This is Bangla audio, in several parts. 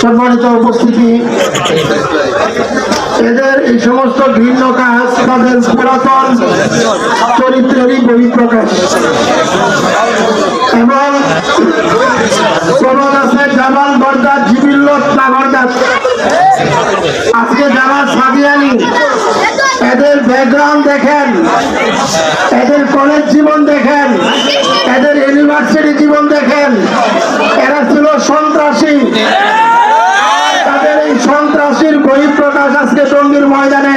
সম্মানিত উপস্থিতি। এদের এই সমস্ত ভিন্ন কাজ তাদের পুরাতন চরিত্রেরই বহিঃপ্রকাশ। এবং প্রমাণ আছে জামাল বরদার জিবিল্লত আজকে যারা এদের ব্যাকগ্রাউন্ড দেখেন, এদের কলেজ জীবন দেখেন এদের ইউনিভার্সিটি জীবন দেখেন এরা ছিল সন্ত্রাসী তাদের এই সন্ত্রাসীর বহিঃপ্রকাশ আজকে টঙ্গীর ময়দানে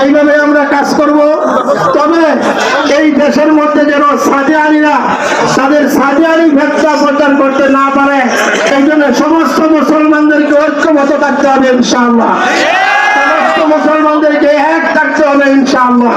সেইভাবে আমরা কাজ করব। তবে এই দেশের মধ্যে যেন সাদিয়ানিরা তাদের সাদিয়ানি ভেদটা প্রচার করতে না পারে এই জন্য সমস্ত মুসলমানদেরকে ঐক্যবদ্ধ থাকতে হবে ইনশাআল্লাহ। সমস্ত মুসলমানদেরকে এক থাকতে হবে ইনশাআল্লাহ।